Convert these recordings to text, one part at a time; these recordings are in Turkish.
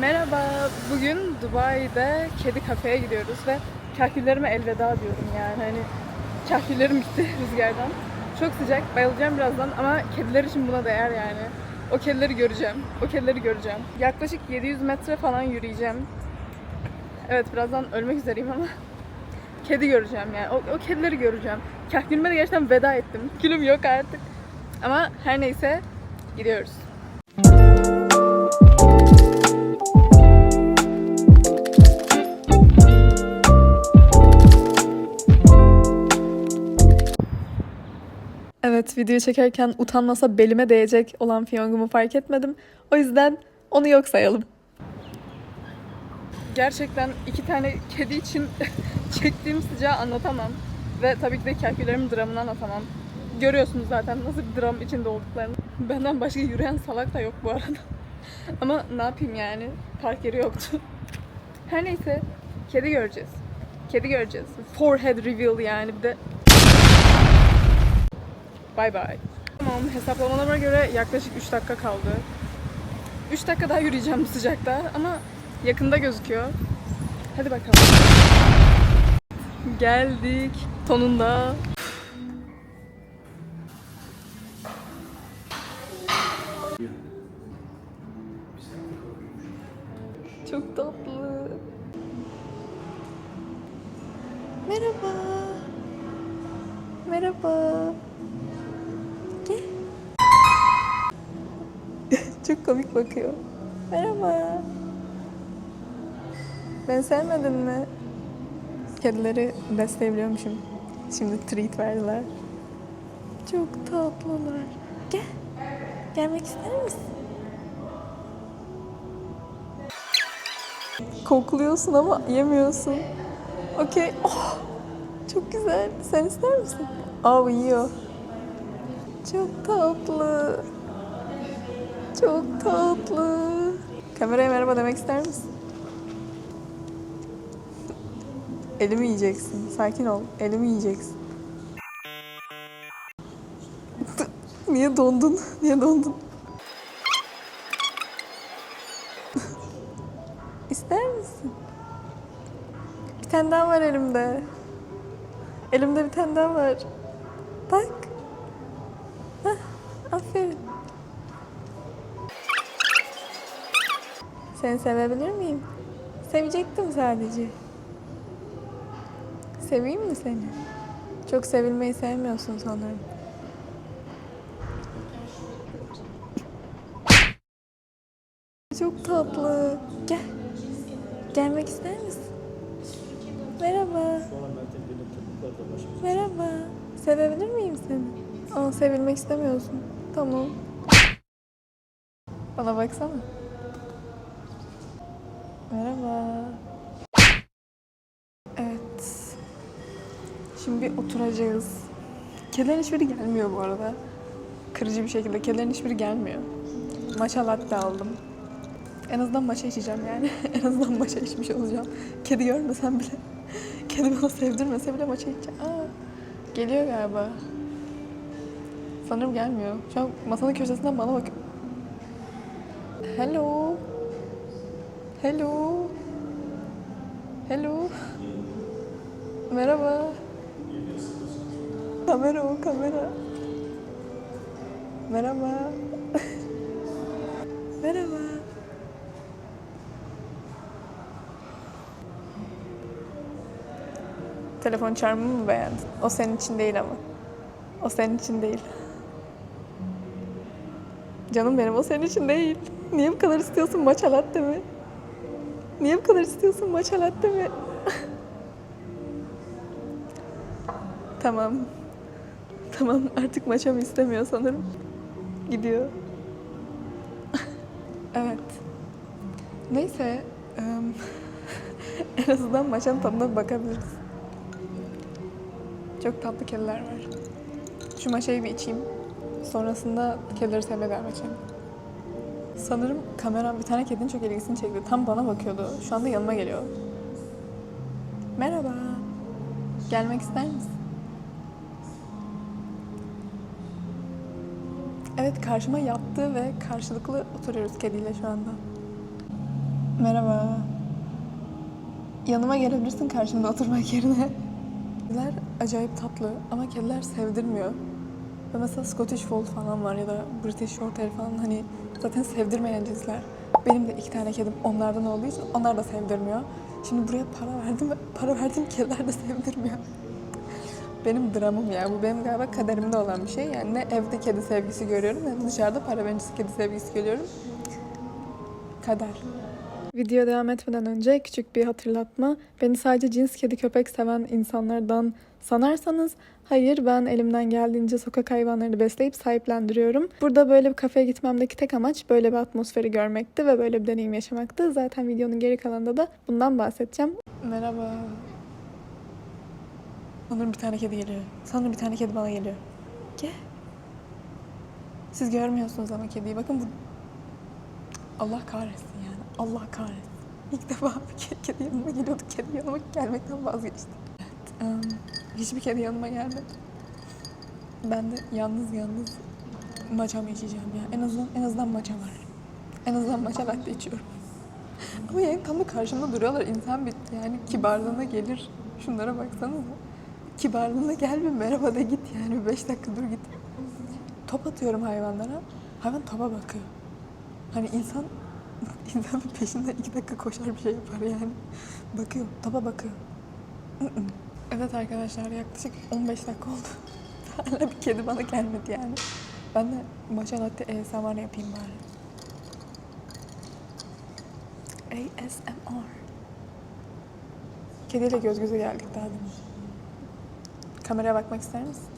Merhaba. Bugün Dubai'de kedi kafeye gidiyoruz ve kahküllerime elveda diyorum yani. Hani kahküllerim bitti rüzgardan. Çok sıcak, bayılacağım birazdan ama kediler için buna değer yani. O kedileri göreceğim. O kedileri göreceğim. Yaklaşık 700 metre falan yürüyeceğim. Evet birazdan ölmek üzereyim ama kedi göreceğim yani. O, o kedileri göreceğim. Kahkülüme de gerçekten veda ettim. Gülüm yok artık. Ama her neyse gidiyoruz. Evet video çekerken utanmasa belime değecek olan fiyongumu fark etmedim. O yüzden onu yok sayalım. Gerçekten iki tane kedi için çektiğim sıcağı anlatamam. Ve tabii ki de kahkülerimin dramını anlatamam. Görüyorsunuz zaten nasıl bir dram içinde olduklarını. Benden başka yürüyen salak da yok bu arada. Ama ne yapayım yani? Park yeri yoktu. Her neyse kedi göreceğiz. Kedi göreceğiz. Forehead reveal yani bir de Bay bay. Tamam hesaplamalarıma göre yaklaşık 3 dakika kaldı. 3 dakika daha yürüyeceğim bu sıcakta ama yakında gözüküyor. Hadi bakalım. Geldik tonunda. Bakıyor. Merhaba. Ben sevmedin mi? Kedileri besleyebiliyormuşum. Şimdi treat verdiler. Çok tatlılar. Gel. Gelmek ister misin? Kokluyorsun ama yemiyorsun. Okey. Oh, çok güzel. Sen ister misin? Aa yiyor. Çok tatlı. Çok tatlı. Kameraya merhaba demek ister misin? Elimi yiyeceksin. Sakin ol. Elimi yiyeceksin. Niye dondun? Niye dondun? İster misin? Bir tane daha var elimde. Elimde bir tane daha var. Bak. Hah, aferin. Seni sevebilir miyim? Sevecektim sadece. Seveyim mi seni? Çok sevilmeyi sevmiyorsun sanırım. Çok tatlı. Gel. Gelmek ister misin? Merhaba. Merhaba. Sevebilir miyim seni? Aa, sevilmek istemiyorsun. Tamam. Bana baksana. Merhaba. Evet. Şimdi bir oturacağız. Kedilerin hiçbiri gelmiyor bu arada. Kırıcı bir şekilde. Kedilerin hiçbiri gelmiyor. Matcha latte aldım. En azından maça içeceğim yani. en azından maça içmiş olacağım. Kedi görmesem bile. Kedi bana sevdirmese bile maça içeceğim. Aa, geliyor galiba. Sanırım gelmiyor. Şu an masanın köşesinden bana bakıyor. Hello. Hello. Hello. Merhaba. Kamera o kamera. Merhaba. Merhaba. Telefon çarmımı mı beğendin? O senin için değil ama. O senin için değil. Canım benim o senin için değil. Niye bu kadar istiyorsun matcha latte mi? Niye bu kadar istiyorsun matcha latte mi? tamam. Tamam artık maça mı istemiyor sanırım. Gidiyor. evet. Neyse. em, en azından maçanın tadına bakabiliriz. Çok tatlı kediler var. Şu maçayı bir içeyim. Sonrasında kedileri sevmeye devam. Sanırım kameram bir tane kedinin çok ilgisini çekti. Tam bana bakıyordu. Şu anda yanıma geliyor. Merhaba. Gelmek ister misin? Evet karşıma yattı ve karşılıklı oturuyoruz kediyle şu anda. Merhaba. Yanıma gelebilirsin karşımda oturmak yerine. Kediler acayip tatlı ama kediler sevdirmiyor. Ve mesela Scottish Fold falan var ya da British Shorthair falan hani zaten sevdirmeyen cinsler. Benim de iki tane kedim onlardan olduğu için onlar da sevdirmiyor. Şimdi buraya para verdim ve para verdiğim kediler de sevdirmiyor. Benim dramım ya. Bu benim galiba kaderimde olan bir şey. Yani ne evde kedi sevgisi görüyorum ne dışarıda para vencisi kedi sevgisi görüyorum. Kader. Video devam etmeden önce küçük bir hatırlatma. Beni sadece cins kedi köpek seven insanlardan sanarsanız hayır ben elimden geldiğince sokak hayvanlarını besleyip sahiplendiriyorum. Burada böyle bir kafeye gitmemdeki tek amaç böyle bir atmosferi görmekti ve böyle bir deneyim yaşamaktı. Zaten videonun geri kalanında da bundan bahsedeceğim. Merhaba. Sanırım bir tane kedi geliyor. Sanırım bir tane kedi bana geliyor. Gel. Siz görmüyorsunuz ama kediyi. Bakın bu... Allah kahretsin yani. Allah kahretsin. İlk defa bir ke- kedi yanıma geliyordu. Kedi yanıma gelmekten vazgeçtim. Evet. em, hiçbir kedi yanıma gelmedi. Ben de yalnız yalnız maçamı içeceğim ya. En azından en azından maça var. En azından maça latte içiyorum. Ama yani tam da karşımda duruyorlar. İnsan bir yani kibarlığına gelir. Şunlara baksanıza. Kibarlığına gel merhaba de git yani. Beş dakika dur git. Top atıyorum hayvanlara. Hayvan topa bakıyor. Hani insan insanın peşinden iki dakika koşar bir şey yapar yani. Bakıyor, topa bakıyor. Evet arkadaşlar yaklaşık 15 dakika oldu. Hala bir kedi bana gelmedi yani. Ben de maşa latte ASMR yapayım bari. ASMR. Kediyle göz göze geldik daha demin. Kameraya bakmak ister misin?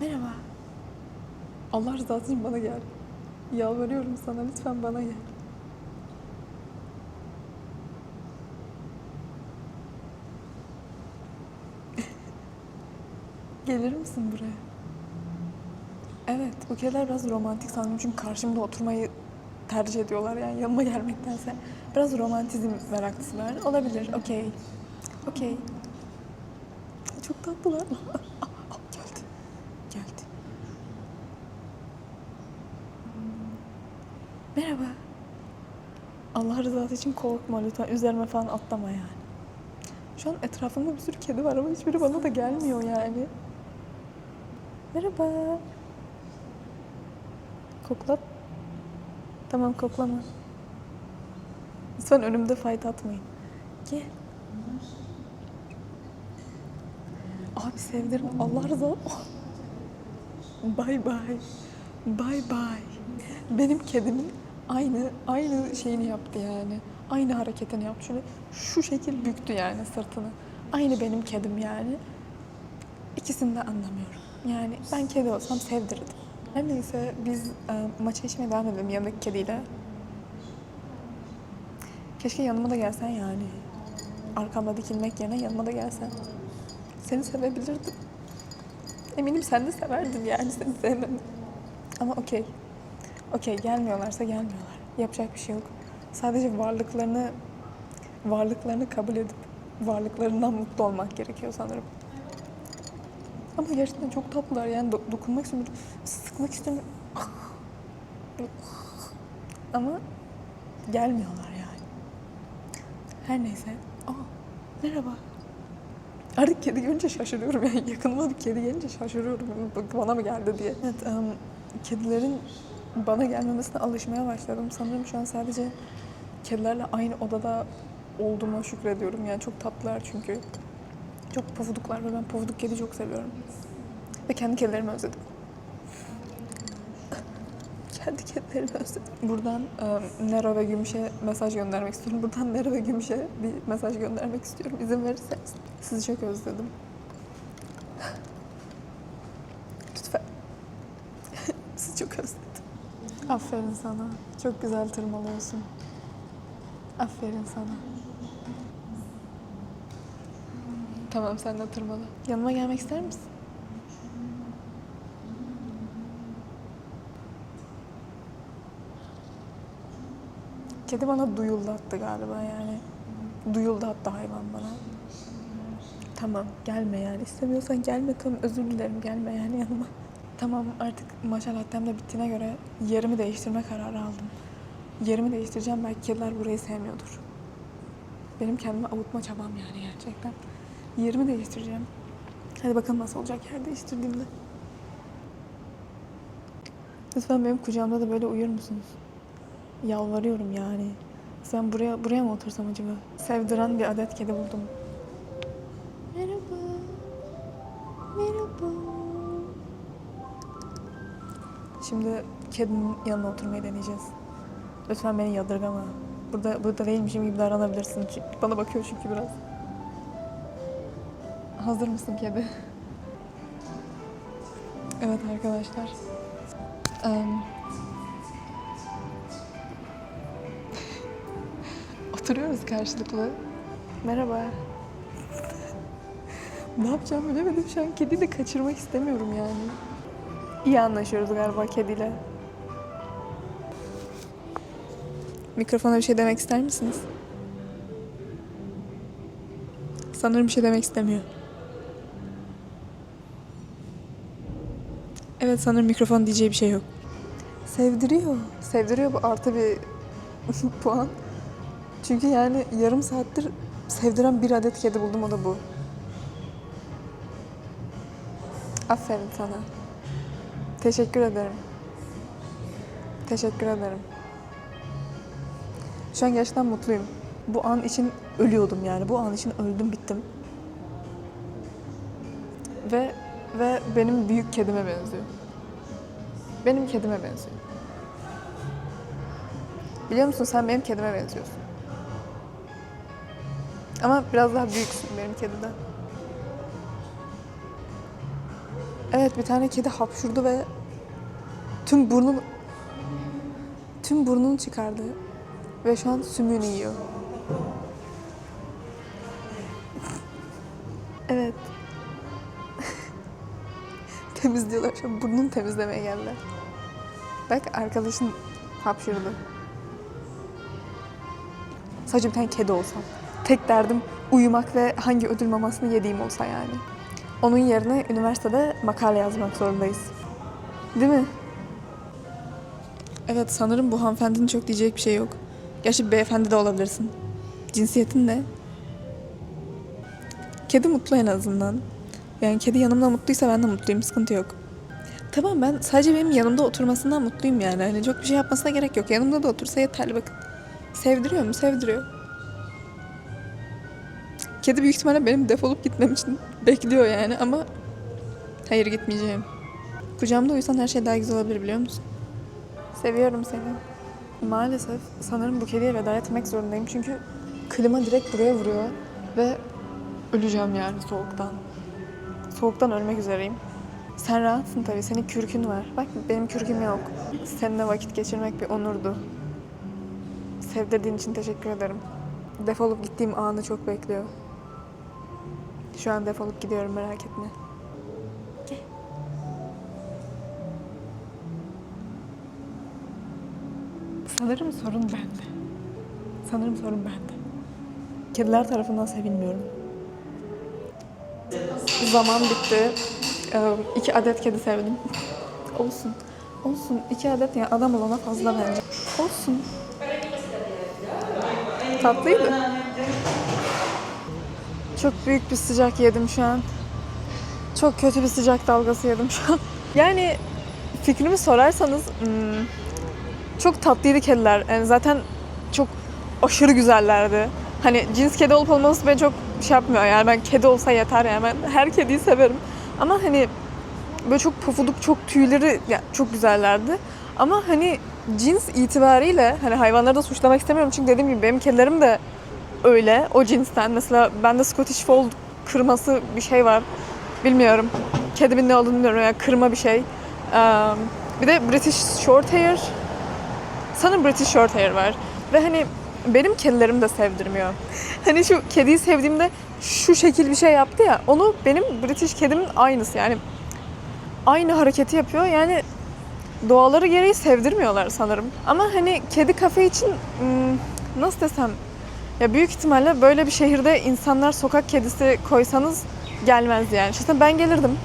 Merhaba. Allah rızası için bana gel. Yalvarıyorum sana lütfen bana gel. Gelir misin buraya? Evet, bu kediler biraz romantik sanırım çünkü karşımda oturmayı tercih ediyorlar yani yanıma gelmektense. Biraz romantizm meraklısı var. Olabilir, okey. Okey. Çok tatlılar. geldi. Geldi. Merhaba. Allah rızası için korkma lütfen. Üzerime falan atlama yani. Şu an etrafımda bir sürü kedi var ama hiçbiri bana da gelmiyor yani. Merhaba. Koklat. Tamam koklama. Lütfen önümde fight atmayın. Gel. Abi sevdirim. Allah rızası. Bye bye. Bye bye. Benim kedimin aynı aynı şeyini yaptı yani. Aynı hareketini yaptı. Şöyle şu şekil büktü yani sırtını. Aynı benim kedim yani. İkisini de anlamıyorum. Yani ben kedi olsam sevdirirdim. Her neyse biz e, maça içmeye devam edelim yanındaki kediyle. Keşke yanıma da gelsen yani. Arkamda dikilmek yerine yanıma da gelsen. Seni sevebilirdim. Eminim sen de severdin yani seni sevmem. Ama okey. Okey gelmiyorlarsa gelmiyorlar. Yapacak bir şey yok. Sadece varlıklarını varlıklarını kabul edip varlıklarından mutlu olmak gerekiyor sanırım. Ama gerçekten çok tatlılar yani do- dokunmak istiyorum, sıkmak istiyorum. Ama gelmiyorlar yani. Her neyse. Aa, merhaba. Artık kedi görünce şaşırıyorum yani yakınıma bir kedi gelince şaşırıyorum bana mı geldi diye. Evet, em, kedilerin bana gelmemesine alışmaya başladım. Sanırım şu an sadece kedilerle aynı odada olduğuma şükrediyorum. Yani çok tatlılar çünkü. Çok pofuduklar ve ben pofuduk kedi çok seviyorum. Ve kendi kedilerimi özledim. kendi kedilerimi özledim. Buradan e, Nero ve Gümüş'e mesaj göndermek istiyorum. Buradan Nero ve Gümüş'e bir mesaj göndermek istiyorum. İzin verirseniz. Sizi çok özledim. Lütfen. Sizi çok özledim. Aferin sana. Çok güzel tırmalıyorsun. Aferin sana. Tamam sen de tırmala. Yanıma gelmek ister misin? Kedi bana duyuldattı galiba yani. Duyuldattı hayvan bana. Tamam gelme yani. İstemiyorsan gelme tamam özür dilerim gelme yani yanıma. Tamam artık maşa lattem de bittiğine göre yerimi değiştirme kararı aldım. Yerimi değiştireceğim. Belki kediler burayı sevmiyordur. Benim kendimi avutma çabam yani gerçekten. Yerimi değiştireceğim. Hadi bakalım nasıl olacak yer değiştirdiğimde. Lütfen benim kucağımda da böyle uyur musunuz? Yalvarıyorum yani. Sen buraya buraya mı otursam acaba? Sevdiren bir adet kedi buldum. Merhaba. Merhaba. Şimdi kedinin yanına oturmayı deneyeceğiz. Lütfen beni yadırgama. Burada burada değilmişim gibi davranabilirsin. Bana bakıyor çünkü biraz. Hazır mısın kedi? Evet arkadaşlar. Em, Oturuyoruz karşılıklı. Merhaba. ne yapacağımı bilemedim şu an. Kediyi de kaçırmak istemiyorum yani. İyi anlaşıyoruz galiba kediyle. Mikrofona bir şey demek ister misiniz? Sanırım bir şey demek istemiyor. Evet sanırım mikrofon diyeceği bir şey yok. Sevdiriyor. Sevdiriyor bu artı bir puan. Çünkü yani yarım saattir sevdiren bir adet kedi buldum o da bu. Aferin sana. Teşekkür ederim. Teşekkür ederim. Şu an gerçekten mutluyum. Bu an için ölüyordum yani. Bu an için öldüm bittim. Ve ve benim büyük kedime benziyor. Benim kedime benziyor. Biliyor musun sen benim kedime benziyorsun. Ama biraz daha büyüksün benim kediden. Evet bir tane kedi hapşurdu ve tüm burnun tüm burnunu çıkardı ve şu an sümüğünü yiyor. Temizliyorlar şu burnunu temizlemeye geldiler. Bak arkadaşın hapşırdı. Sadece bir tane kedi olsam. Tek derdim uyumak ve hangi ödül mamasını yediğim olsa yani. Onun yerine üniversitede makale yazmak zorundayız. Değil mi? Evet sanırım bu hanımefendinin çok diyecek bir şey yok. Gerçi beyefendi de olabilirsin. Cinsiyetin ne? Kedi mutlu en azından. Yani kedi yanımda mutluysa ben de mutluyum. Sıkıntı yok. Tamam ben sadece benim yanımda oturmasından mutluyum yani. Hani çok bir şey yapmasına gerek yok. Yanımda da otursa yeterli bakın. Sevdiriyor mu? Sevdiriyor. Kedi büyük ihtimalle benim defolup gitmem için bekliyor yani ama hayır gitmeyeceğim. Kucağımda uyusan her şey daha güzel olabilir biliyor musun? Seviyorum seni. Maalesef sanırım bu kediye veda etmek zorundayım çünkü klima direkt buraya vuruyor ve öleceğim yani soğuktan. Soğuktan ölmek üzereyim. Sen rahatsın tabii. Senin kürkün var. Bak benim kürküm yok. Seninle vakit geçirmek bir onurdu. Sevdirdiğin için teşekkür ederim. Defolup gittiğim anı çok bekliyor. Şu an defolup gidiyorum merak etme. Sanırım sorun bende. Sanırım sorun bende. Kediler tarafından sevilmiyorum. Zaman bitti. Ee, iki adet kedi sevdim. Olsun. Olsun. İki adet yani adam olana fazla bence. Olsun. Tatlıydı. Çok büyük bir sıcak yedim şu an. Çok kötü bir sıcak dalgası yedim şu an. Yani fikrimi sorarsanız hmm, çok tatlıydı kediler. Yani zaten çok aşırı güzellerdi. Hani cins kedi olup olmaması beni çok şey yapmıyor yani ben kedi olsa yeter yani ben her kediyi severim. Ama hani böyle çok pofuduk, çok tüyleri yani çok güzellerdi. Ama hani cins itibariyle hani hayvanları da suçlamak istemiyorum çünkü dediğim gibi benim kedilerim de öyle o cinsten. Mesela bende Scottish Fold kırması bir şey var. Bilmiyorum. Kedimin ne olduğunu bilmiyorum. Yani kırma bir şey. Ee, bir de British Shorthair. Sanırım British Shorthair var. Ve hani benim kedilerim de sevdirmiyor. Hani şu kediyi sevdiğimde şu şekil bir şey yaptı ya. Onu benim British kedimin aynısı yani. Aynı hareketi yapıyor. Yani doğaları gereği sevdirmiyorlar sanırım. Ama hani kedi kafe için hmm, nasıl desem ya büyük ihtimalle böyle bir şehirde insanlar sokak kedisi koysanız gelmez yani. Şahsen ben gelirdim.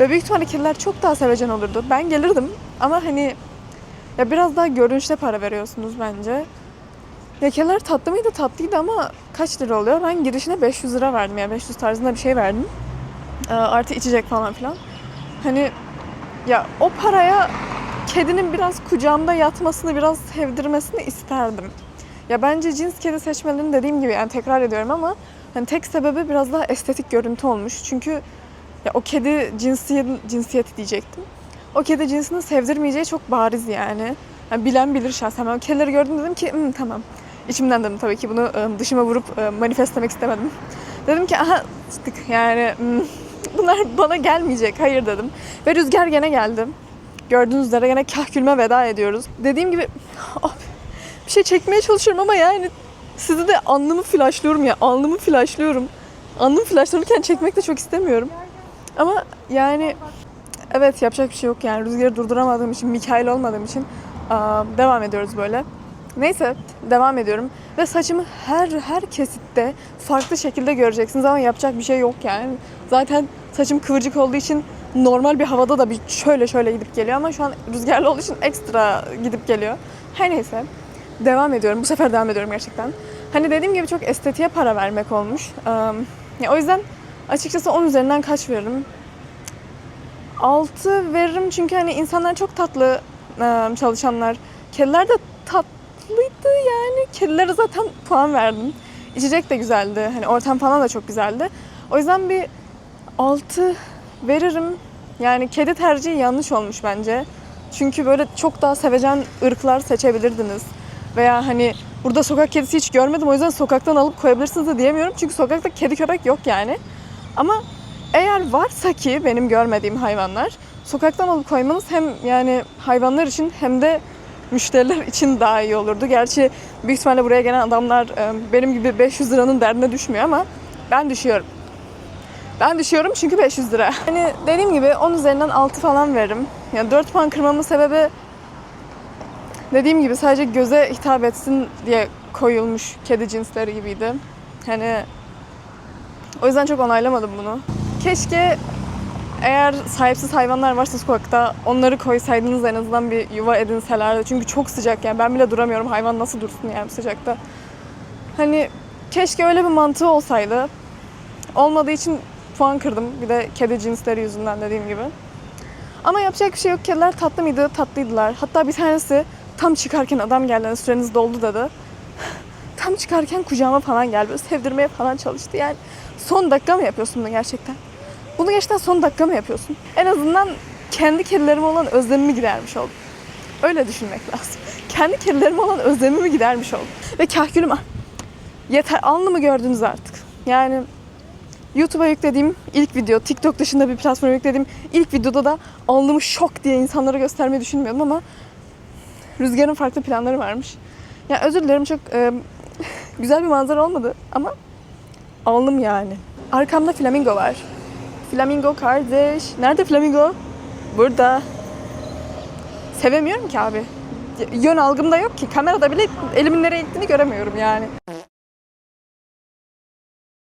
Ve büyük ihtimalle kediler çok daha sevecen olurdu. Ben gelirdim ama hani Ya biraz daha görünüşe para veriyorsunuz bence. Ya kediler tatlı mıydı? Tatlıydı ama kaç lira oluyor? Ben girişine 500 lira verdim ya. 500 tarzında bir şey verdim. Ee, artı içecek falan filan. Hani ya o paraya kedinin biraz kucağımda yatmasını, biraz sevdirmesini isterdim. Ya bence cins kedi seçmelerini dediğim gibi yani tekrar ediyorum ama hani tek sebebi biraz daha estetik görüntü olmuş. Çünkü ya o kedi cinsiyeti, cinsiyeti diyecektim. O kedi cinsini sevdirmeyeceği çok bariz yani. yani bilen bilir şahsen. Ben o kedileri gördüm dedim ki "Hmm, tamam. İçimden dedim tabii ki bunu ıı, dışıma vurup ıı, manifestlemek istemedim. Dedim ki aha çıktık yani bunlar bana gelmeyecek. Hayır dedim. Ve rüzgar gene geldi. Gördüğünüz üzere gene kahkülme veda ediyoruz. Dediğim gibi abi, bir şey çekmeye çalışıyorum ama yani sizi de alnımı flashlıyorum ya. Alnımı flashlıyorum. Alnımı flashlarken çekmek de çok istemiyorum. Ama yani evet yapacak bir şey yok yani. Rüzgarı durduramadığım için, Mikail olmadığım için aa, devam ediyoruz böyle. Neyse devam ediyorum. Ve saçımı her her kesitte farklı şekilde göreceksiniz ama yapacak bir şey yok yani. Zaten saçım kıvırcık olduğu için normal bir havada da bir şöyle şöyle gidip geliyor ama şu an rüzgarlı olduğu için ekstra gidip geliyor. Her neyse devam ediyorum. Bu sefer devam ediyorum gerçekten. Hani dediğim gibi çok estetiğe para vermek olmuş. Ya o yüzden açıkçası 10 üzerinden kaç veririm? 6 veririm çünkü hani insanlar çok tatlı çalışanlar. Kediler de tatlıydı yani. Kedilere zaten puan verdim. İçecek de güzeldi. Hani ortam falan da çok güzeldi. O yüzden bir 6 veririm. Yani kedi tercihi yanlış olmuş bence. Çünkü böyle çok daha sevecen ırklar seçebilirdiniz. Veya hani burada sokak kedisi hiç görmedim o yüzden sokaktan alıp koyabilirsiniz de diyemiyorum. Çünkü sokakta kedi köpek yok yani. Ama eğer varsa ki benim görmediğim hayvanlar sokaktan alıp koymanız hem yani hayvanlar için hem de müşteriler için daha iyi olurdu. Gerçi büyük ihtimalle buraya gelen adamlar e, benim gibi 500 liranın derdine düşmüyor ama ben düşüyorum. Ben düşüyorum çünkü 500 lira. Hani dediğim gibi 10 üzerinden 6 falan veririm. Yani 4 puan kırmamın sebebi dediğim gibi sadece göze hitap etsin diye koyulmuş kedi cinsleri gibiydi. Hani o yüzden çok onaylamadım bunu. Keşke eğer sahipsiz hayvanlar varsa sokakta onları koysaydınız en azından bir yuva edinselerdi. Çünkü çok sıcak yani ben bile duramıyorum. Hayvan nasıl dursun yani sıcakta. Hani keşke öyle bir mantığı olsaydı. Olmadığı için puan kırdım. Bir de kedi cinsleri yüzünden dediğim gibi. Ama yapacak bir şey yok. Kediler tatlı mıydı? Tatlıydılar. Hatta bir tanesi tam çıkarken adam geldi. hani süreniz doldu dedi. Tam çıkarken kucağıma falan geldi. Sevdirmeye falan çalıştı. Yani son dakika mı yapıyorsun bunu gerçekten? Bunu gerçekten son dakika mı yapıyorsun? En azından kendi kedilerime olan özlemimi gidermiş oldum. Öyle düşünmek lazım. Kendi kedilerime olan özlemimi gidermiş oldum. Ve kahkülüm ah, yeter alnımı gördünüz artık. Yani YouTube'a yüklediğim ilk video, TikTok dışında bir platforma yüklediğim ilk videoda da alnımı şok diye insanlara göstermeyi düşünmüyordum ama Rüzgar'ın farklı planları varmış. Ya özür dilerim çok e, güzel bir manzara olmadı ama alnım yani. Arkamda flamingo var. Flamingo kardeş. Nerede flamingo? Burada. Sevemiyorum ki abi. Yön algım da yok ki. Kamerada bile elimin nereye gittiğini göremiyorum yani.